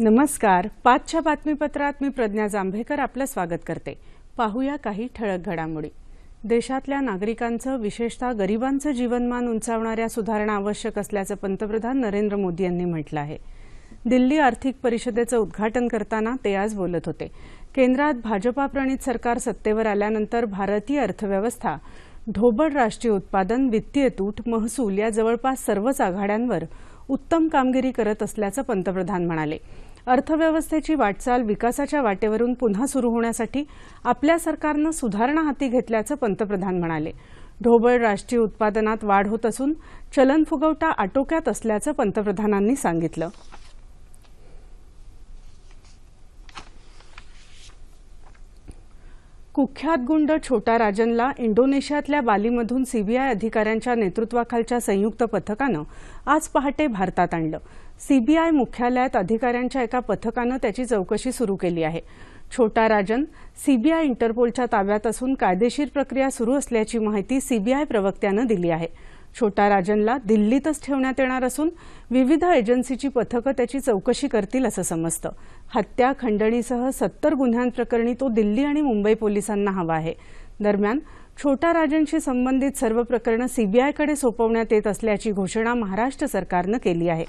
नमस्कार. पाचच्या बातमीपत्रात मी प्रज्ञा जांभेकर आपलं स्वागत करते. पाहूया काही ठळक घडामोडी. देशातल्या नागरिकांचं विशेषतः गरिबांचं जीवनमान उंचावणाऱ्या सुधारणा आवश्यक असल्याचं पंतप्रधान नरेंद्र मोदी यांनी म्हटलं आहे. दिल्ली आर्थिक परिषदेचं उद्घाटन करताना ते आज बोलत होते. केंद्रात भाजपाप्रणित सरकार सत्तेवर आल्यानंतर भारतीय अर्थव्यवस्था ढोबळ राष्ट्रीय उत्पादन वित्तीय तूट महसूल या जवळपास सर्वच आघाड्यांवर उत्तम कामगिरी करत असल्याचं पंतप्रधान म्हणाले. अर्थव्यवस्थेची वाटचाल विकासाच्या वाटेवरून पुन्हा सुरू होण्यासाठी आपल्या सरकारनं सुधारणा हाती घेतल्याचं पंतप्रधान म्हणाले. ढोबळ राष्ट्रीय उत्पादनात वाढ होत असून चलन फुगवटा आटोक्यात असल्याचं पंतप्रधानांनी सांगितलं. कुख्यात गुंड छोटा राजनला इंडोनेशियातल्या बालीमधून सीबीआय अधिकाऱ्यांच्या नेतृत्वाखालच्या संयुक्त पथकानं आज पहाटे भारतात आणलं. सीबीआय मुख्यालयात अधिकाऱ्यांच्या एका पथकानं त्याची चौकशी सुरू केली आहे. छोटा राजन सीबीआय इंटरपोलच्या ताब्यात असून कायदेशीर प्रक्रिया सुरू असल्याची माहिती सीबीआय प्रवक्त्यानं दिली आहे. छोटा राजनला दिल्लीतच ठेवण्यात येणार असून विविध एजन्सीची पथकं त्याची चौकशी करतील असं समजतं. हत्या खंडणीसह सत्तर गुन्ह्यांप्रकरणी तो दिल्ली आणि मुंबई पोलिसांना हवा आहे. दरम्यान छोटा राजनशी संबंधित सर्व प्रकरणं सीबीआयकडे सोपवण्यात येत असल्याची घोषणा महाराष्ट्र सरकारनं केली आहे.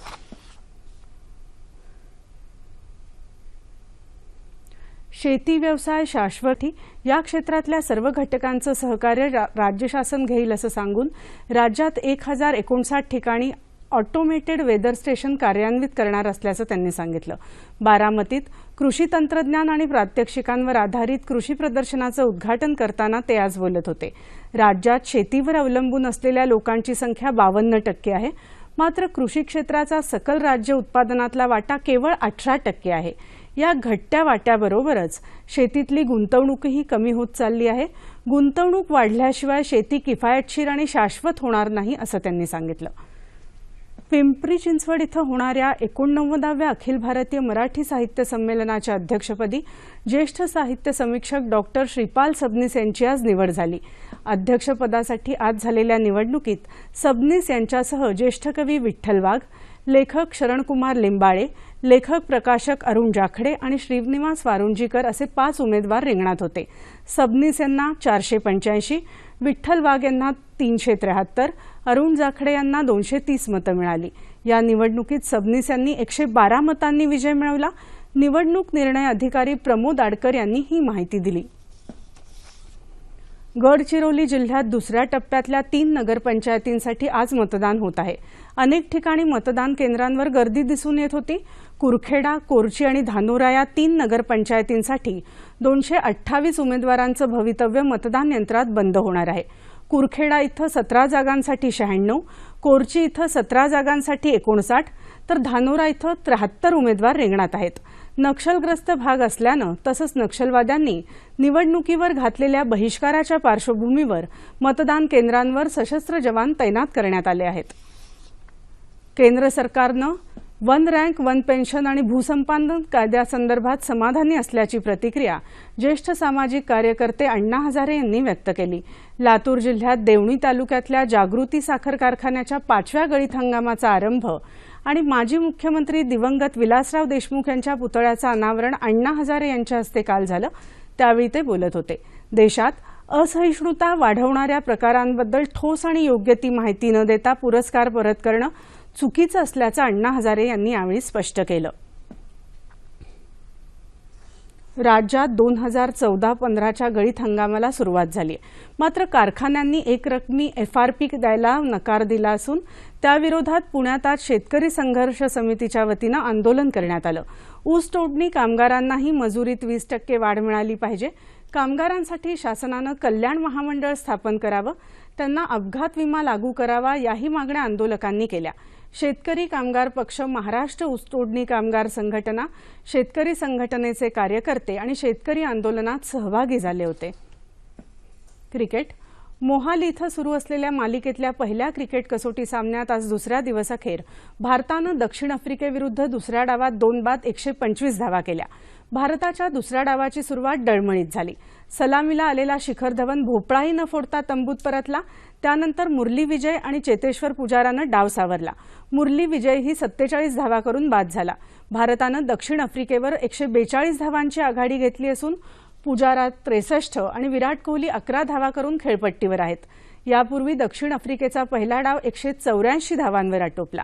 शेती व्यवसाय शाश्वती या क्षेत्रातल्या सर्व घटकांचं सहकार्य रा- राज्य शासन घेईल असं सांगून राज्यात एक हजार एकोणसाठ ठिकाणी ऑटोमेटेड वेदर स्टेशन कार्यान्वित करणार असल्याचं त्यांनी सांगितलं. बारामतीत कृषी तंत्रज्ञान आणि प्रात्यक्षिकांवर आधारित कृषी प्रदर्शनाचं उद्घाटन करताना ते आज बोलत होते. राज्यात शेतीवर अवलंबून असलेल्या लोकांची संख्या बावन्न टक्के आहे. मात्र कृषी क्षेत्राचा सकल राज्य उत्पादनातला वाटा केवळ अठरा टक्के आहे. या घट्ट्या वाट्याबरोबरच शेतीतली गुंतवणूकही कमी होत चालली आहे. गुंतवणूक वाढल्याशिवाय शेती किफायतशीर आणि शाश्वत होणार नाही असं त्यांनी सांगितलं. पिंपरी चिंचवड इथं होणाऱ्या एकोणनव्वदाव्या अखिल भारतीय मराठी साहित्य संमेलनाच्या अध्यक्षपदी ज्येष्ठ साहित्य समीक्षक डॉक्टर श्रीपाल सबनीस यांची आज निवड झाली. अध्यक्षपदासाठी आज झालेल्या निवडणुकीत सबनीस यांच्यासह ज्येष्ठ कवी विठ्ठल वाघ लेखक शरणकुमार लिंबाळे लेखक प्रकाशक अरुण जाखडे आणि श्रीनिवास वारुंजीकर असे पाच उमेदवार रिंगणात होते. सबनीस यांना चारशे पंच्याऐंशी विठ्ठल वाघ यांना तीनशे त्र्याहत्तर अरुण जाखडे यांना दोनशे तीस मतं मिळाली. या निवडणुकीत सबनीस यांनी एकशे बारा मतांनी विजय मिळवला. निवडणूक निर्णय अधिकारी प्रमोद आडकर यांनी ही माहिती दिली. गडचिरोली जिल्ह्यात दुसऱ्या टप्प्यातल्या तीन नगरपंचायतींसाठी आज मतदान होत आहे. अनेक ठिकाणी मतदान केंद्रांवर गर्दी दिसून येत होती. कुरखेडा कोरची आणि धानोरा या तीन नगरपंचायतींसाठी दोनशे अठ्ठावीस उमेदवारांचं भवितव्य मतदान यंत्रात बंद होणार आहे. कुरखेडा इथं सतरा जागांसाठी शहाण्णव कोरची इथं सतरा जागांसाठी एकोणसाठ तर धानोरा इथं त्र्याहत्तर उमेदवार रिंगणात आहेत. नक्षलग्रस्त भाग असल्यानं तसंच नक्षलवाद्यांनी निवडणुकीवर घातलेल्या बहिष्काराच्या पार्श्वभूमीवर मतदान केंद्रांवर सशस्त्र जवान तैनात करण्यात आले आहेत. केंद्र सरकारनं वन रँक वन पेन्शन आणि भूसंपादन कायद्यासंदर्भात समाधानी असल्याची प्रतिक्रिया ज्येष्ठ सामाजिक कार्यकर्ते अण्णा हजारे यांनी व्यक्त केली. लातूर जिल्ह्यात देवणी तालुक्यातल्या जागृती साखर कारखान्याच्या पाचव्या गळीत हंगामाचा आरंभ आणि माजी मुख्यमंत्री दिवंगत विलासराव देशमुख यांच्या पुतळ्याचं अनावरण अण्णा हजारे यांच्या हस्ते काल झालं. त्यावेळी ते बोलत होते. देशात असहिष्णुता वाढवणाऱ्या प्रकारांबद्दल ठोस आणि योग्य ती माहिती न देता पुरस्कार परत करणं चुकीचं असल्याचं अण्णा हजारे यांनी यावेळी स्पष्ट केलं. राज्यात दोन हजार चौदा पंधराच्या गळीत हंगामाला सुरुवात झाली. मात्र कारखान्यांनी एकरकमी एफ आर एफआरपी द्यायला नकार दिला असून त्याविरोधात पुण्यात आज शेतकरी संघर्ष समितीच्या वतीनं आंदोलन करण्यात आलं. ऊस तोडणी कामगारांनाही मजुरीत वीस टक्के वाढ मिळाली पाहिजे. कामगारांसाठी शासनानं कल्याण महामंडळ स्थापन करावं त्यांना अपघात विमा लागू करावा याही मागण्या आंदोलकांनी केल्या. शेतकरी कामगार पक्ष महाराष्ट्र ऊसतोडणी कामगार संघटना शेतकरी संघटनेचे कार्यकर्ते आणि शेतकरी आंदोलनात सहभागी झाले होते. क्रिकेट. मोहाली इथं सुरू असलेल्या मालिकेतल्या पहिल्या क्रिकेट कसोटी सामन्यात आज दुसऱ्या दिवसाखेर भारतानं दक्षिण आफ्रिकेविरुद्ध दुसऱ्या डावात दोन बाद एकशे पंचवीस धावा केल्या. भारताच्या दुसऱ्या डावाची सुरुवात डळमळीत झाली. सलामीला आलेला शिखर धवन भोपळाही न फोडता तंबूत परतला. त्यानंतर मुरली विजय आणि चेतेश्वर पुजारानं डाव सावरला. मुरली विजय ही सत्तेचाळीस धावा करून बाद झाला. भारतानं दक्षिण आफ्रिकेवर एकशे बेचाळीस धावांची आघाडी घेतली असून पुजारा त्रेसष्ट आणि विराट कोहली अकरा धावा करून खेळपट्टीवर आहेत. यापूर्वी दक्षिण आफ्रिकेचा पहिला डाव एकशे चौऱ्याऐंशी धावांवर आटोपला.